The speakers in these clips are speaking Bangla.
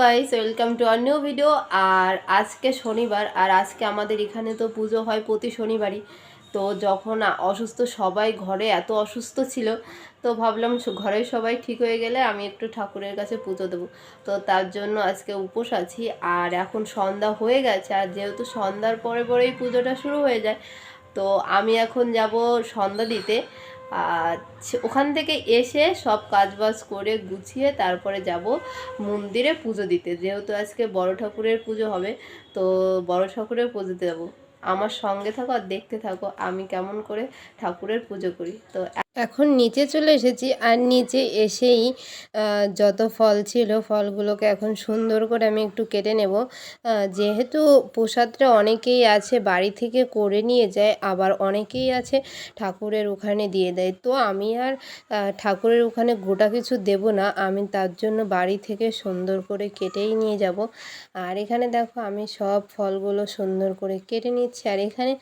Guys welcome to our new video আর আজকে শনিবার, আর আজকে আমাদের এখানে তো পুজো হয় প্রতি শনিবারই। তো যখন অসুস্থ সবাই ঘরে, এত অসুস্থ ছিল, তো ভাবলাম ঘরের সবাই ঠিক হয়ে গেলে আমি একটু ঠাকুরের কাছে পুজো দেবো। তো তার জন্য আজকে উপোস আছি। আর এখন সন্ধ্যা হয়ে গেছে, আর যেহেতু সন্ধ্যার পরে পরেই পুজোটা শুরু হয়ে যায়, তো আমি এখন যাব সন্ধ্যা দিতে। আর ওখান থেকে এসে সব কাজবাজ করে গুছিয়ে তারপরে যাব মন্দিরে পুজো দিতে। যেহেতু আজকে বড় ঠাকুরের পুজো হবে, তো বড় ঠাকুরের পুজো যাব আমার সঙ্গে থাকো আর দেখতে থাকো আমি কেমন করে ঠাকুরের পুজো করি। তো এখন নিচে চলে এসেছি আর নিচে এসেই যত ফল ছিল ফলগুলোকে এখন সুন্দর করে আমি একটু কেটে নেব। যেহেতু প্রসাদটা অনেকেই আছে বাড়ি থেকে করে নিয়ে যায়, আবার অনেকেই আছে ঠাকুরের ওখানে দিয়ে দেয়। তো আমি আর ঠাকুরের ওখানে গোটা কিছু দেব না, আমি তার জন্য বাড়ি থেকে সুন্দর করে কেটেই নিয়ে যাব। আর এখানে দেখো আমি সব ফলগুলো সুন্দর করে কেটে নিচ্ছি। আর এখানে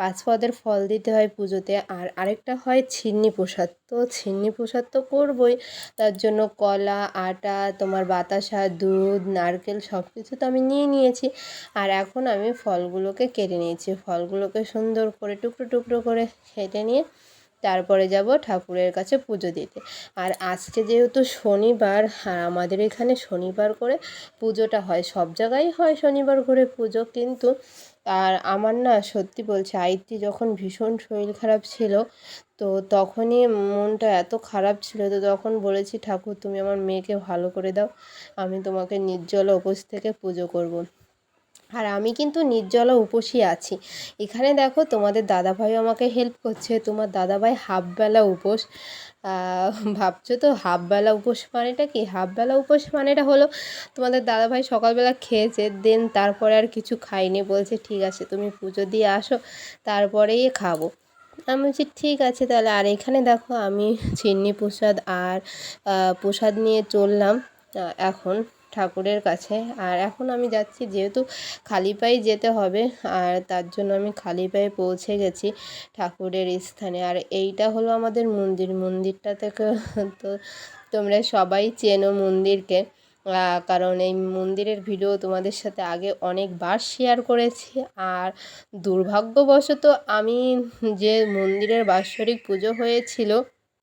পাঁচ পদের ফল দিতে হয় পুজোতে, আর আরেকটা হয় ছিন্নি প্রসাদ তো ছিন্নি প্রসাদ তো করবই তার জন্য কলা, আটা, তোমার বাতাসা, দুধ, নারকেল সব কিছু তো আমি নিয়ে নিয়েছি। আর এখন আমি ফলগুলোকে কেটে নিয়েছি। ফলগুলোকে সুন্দর করে টুকরো টুকরো করে কেটে নিয়ে তারপরে যাব ঠাকুরের কাছে পুজো দিতে আর আজকে যেহেতু শনিবার হ্যাঁ আমাদের এখানে শনিবার করে পুজোটা হয়, সব জায়গায় হয় শনিবার করে পুজো, কিন্তু আর আমার না সত্যি বলছি আইটি যখন ভীষণ শরীর খারাপ ছিল, তো তখনই মনটা এত খারাপ ছিল, তো তখন বলেছি, ঠাকুর, তুমি আমার মেয়েকে ভালো করে দাও, আমি তোমাকে নির্জলা উপোস থেকে পুজো করব। আর আমি কিন্তু নির্জলা উপোসই আছি। এখানে দেখো তোমাদের দাদাভাই আমাকে হেল্প করছে। তোমার দাদাভাই হাফবেলা উপোস। ভাবছ তো হাফবেলা উপোস মানেটা কি? হাফবেলা উপোস মানেটা হলো তোমাদের দাদাভাই সকালবেলা খেয়েছে দেন তারপরে আর কিছু খাইনি বলছে, ঠিক আছে, তুমি পুজো দিয়ে আসো, তারপরেই খাব। আমি বলছি, ঠিক আছে তাহলে। আর এখানে দেখো আমি চিন্নি প্রসাদ আর প্রসাদ নিয়ে চললাম এখন। ঠাকুরের কাছে। আর এখন আমি যাচ্ছি, যেহেতু খালি পায়ে যেতে হবে, আর তার জন্য আমি খালি পায়ে পৌঁছে গেছি ঠাকুরের স্থানে। আর এইটা হলো আমাদের মন্দির। মন্দিরটা থেকে তো তোমরা সবাই চেনো মন্দিরকে। কারণ এই মন্দিরের ভিডিও তোমাদের সাথে আগে অনেকবার শেয়ার করেছি। আর দুর্ভাগ্যবশত আমি যে মন্দিরের বাৎসরিক পুজো হয়েছিল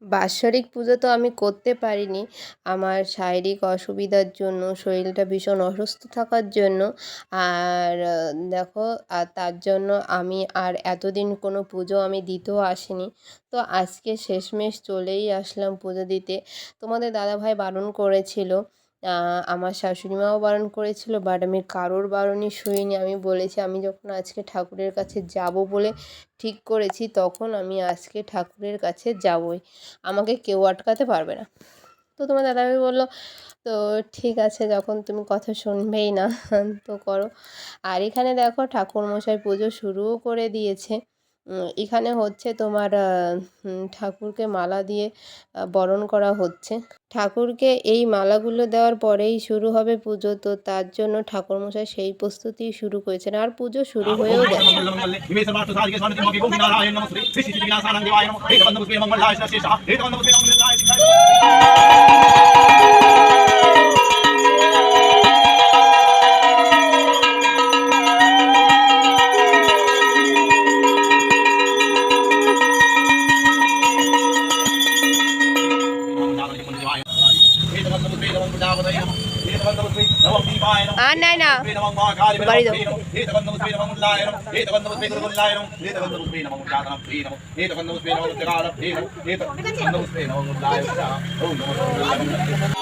বাৎসরিক পুজো তো আমি করতে পারিনি। আমার শারীরিক অসুবিধার জন্য, শরীরটা ভীষণ অসুস্থ থাকার জন্য। আর, দেখো, আর তার জন্য আমি আর এতদিন কোনো পুজো আমি দিতেও আসিনি। তো আজকে শেষমেশ চলেই আসলাম পুজো দিতে। তোমাদের দাদাভাই বারণ করেছিল আমার শাশুড়ি মাও বারণ করেছিল বাট আমি কারোর বারণই শুনিনি। আমি বলেছি, আমি যখন আজকে ঠাকুরের কাছে যাব বলে ঠিক করেছি, তখন আমি আজকে ঠাকুরের কাছে যাবই। আমাকে কেউ আটকাতে পারবে না। তো তোমার দাদাভাই বলল, তো ঠিক আছে, যখন তুমি কথা শুনবেই না, তো করো। আর এখানে দেখো, ঠাকুরমশাই পুজো শুরুও করে দিয়েছে। এখানে হচ্ছে তোমার ঠাকুরকে মালা দিয়ে বরণ করা হচ্ছে। ঠাকুরকে এই মালাগুলো দেওয়ার পরেই শুরু হবে পুজো তো তার জন্য ঠাকুরমশাই সেই প্রস্তুতি শুরু করেছেন। আর পুজো শুরু হয়েও গেছে। శ్రీనమం మహాకాళివేలం శ్రీనమం ఏతకందము శ్రీనమం లాయనం ఏతకందము శ్రీనమం లాయనం ఏతకందము శ్రీనమం జాతనం శ్రీనమం ఏతకందము శ్రీనమం జగాలం శ్రీనమం ఏతకందము శ్రీనమం లాయనం ఓం నమో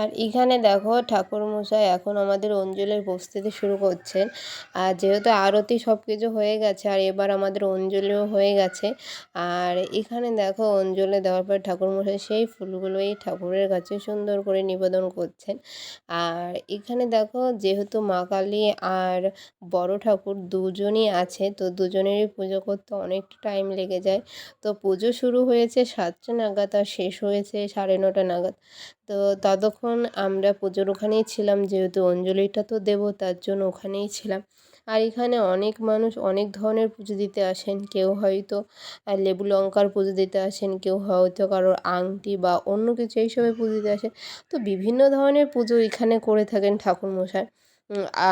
আর এখানে দেখো ঠাকুরমশাই এখন আমাদের অঞ্জলির প্রস্তুতি শুরু করছেন। আর যেহেতু আরতি সব কিছু হয়ে গেছে, আর এবার আমাদের অঞ্জলিও হয়ে গেছে, আর এখানে দেখো অঞ্জলি দেওয়ার পর ঠাকুরমশাই সেই ফুলগুলো এই ঠাকুরের কাছে সুন্দর করে নিবেদন করছেন। আর এখানে দেখো যেহেতু মা কালী আর বড় ঠাকুর দুজনই আছে, তো দুজনেরই পুজো করতে অনেকটা টাইম লেগে যায়। তো পুজো শুরু হয়েছে সাতটা নাগাদ আর শেষ হয়েছে সাড়ে নটা নাগাদ। তো ততক্ষণ আমরা পুজোর ওখানেই ছিলাম যেহেতু অঞ্জলিটা তো দেব তার জন্য ওখানেই ছিলাম। আর এখানে অনেক মানুষ অনেক ধরনের পুজো দিতে আসেন কেউ হয়তো লেবু লঙ্কার পুজো দিতে আসেন কেউ হয়তো কারোর আংটি বা অন্য কিছু এইসবে পুজো দিতে আসেন। তো বিভিন্ন ধরনের পুজো এখানে করে থাকেন ঠাকুরমশাই। উম,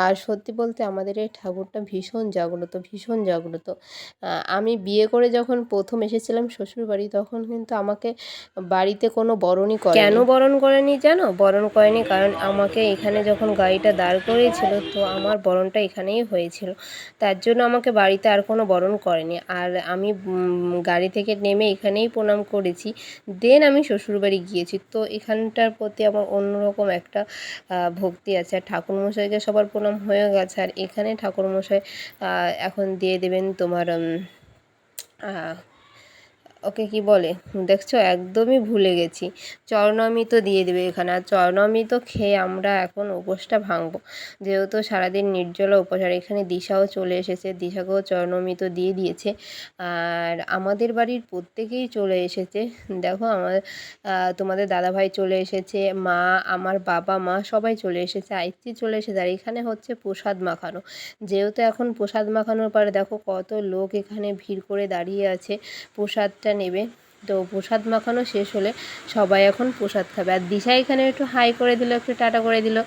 আর সত্যি বলতে আমাদের এই ঠাকুরটা ভীষণ জাগ্রত ভীষণ জাগ্রত। আমি বিয়ে করে যখন প্রথম এসেছিলাম শ্বশুরবাড়ি, তখন কিন্তু আমাকে বাড়িতে কোনো বরণই করে কেন বরণ করেনি জানো? বরণ করেনি কারণ আমাকে এখানে যখন গাড়িটা দাঁড় করিয়েছিল, তো আমার বরণটা এখানেই হয়েছিল। তার জন্য আমাকে বাড়িতে আর কোনো বরণ করেনি। আর আমি গাড়ি থেকে নেমে এখানেই প্রণাম করেছি। দেন আমি শ্বশুরবাড়ি গিয়েছি। তো এখানটার প্রতি আমার অন্যরকম একটা ভক্তি আছে। আর ঠাকুরমশাইকে সবার প্রণাম হয়ে গেছে। আর এখানে ঠাকুরমশাই এখন দিয়ে দেবেন তোমার ওকে কি বলে? দেখছ, একদমই ভুলে গেছি। চরণামৃত দিয়ে দেবে এখানে। আর চরণামৃত খেয়ে আমরা এখন উপোসটা ভাঙবো। যেহেতু সারাদিন নির্জলা উপোস, আর এখানে দিশাও চলে এসেছে। দিশাকেও চরণামৃত দিয়ে দিয়েছে। আর আমাদের বাড়ির প্রত্যেকেই চলে এসেছে। দেখো, আমার তোমাদের দাদাভাই চলে এসেছে, মা, আমার বাবা, মা সবাই চলে এসেছে আইত্রি চলে এসেছে। আর এখানে হচ্ছে প্রসাদ মাখানো। যেহেতু এখন প্রসাদ মাখানোর পরে দেখো, কত লোক এখানে ভিড় করে দাঁড়িয়ে আছে। প্রসাদটা নেবে। তো প্রসাদ মাখানো শেষ হলে সবাই এখন প্রসাদ খাবে। আর দিশা এখানে একটু হাই করে দিল, একটু টাটা করে দিল।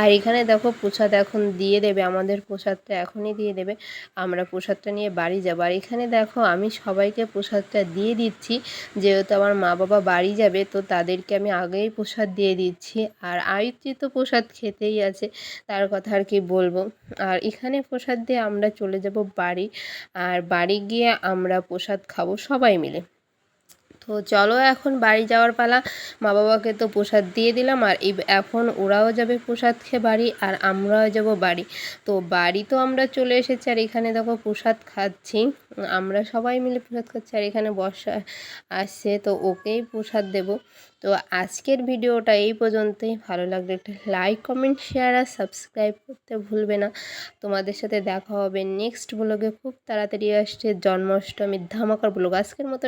আর এখানে দেখো প্রসাদ এখন দিয়ে দেবে, আমাদের প্রসাদটা এখনই দিয়ে দেবে। আমরা প্রসাদটা নিয়ে বাড়ি যাব। আর এখানে দেখো আমি সবাইকে প্রসাদটা দিয়ে দিচ্ছি। যেহেতু আমার মা বাবা বাড়ি যাবে, তো তাদেরকে আমি আগেই প্রসাদ দিয়ে দিচ্ছি। আর আয়ুত্রি তো প্রসাদ খেতেই আছে, তার কথা আর কি বলব। আর এখানে প্রসাদ দিয়ে আমরা চলে যাব বাড়ি। আর বাড়ি গিয়ে আমরা প্রসাদ খাব সবাই মিলে। তো চলো এখন বাড়ি যাওয়ার পালা। মা বাবাকে তো প্রসাদ দিয়ে দিলাম আর এই এখন ওরাও যাবে প্রসাদ খেয়ে বাড়ি আর আমরাও যাব বাড়ি। তো বাড়ি তো আমরা চলে এসেছি আর এখানে দেখো প্রসাদ খাচ্ছি। আমরা সবাই মিলে প্রসাদ খাচ্ছি আর এখানে বর্ষা আসছে, তো ওকেই প্রসাদ দেব। তো আজকের ভিডিওটা এই পর্যন্তই। ভালো লাগলে একটা লাইক কমেন্ট শেয়ার আর সাবস্ক্রাইব করতে ভুলবে না। তোমাদের সাথে দেখা হবে নেক্সট ব্লগে খুব তাড়াতাড়ি আসছে জন্মাষ্টমীর ধামাকার ব্লগ আজকের মতো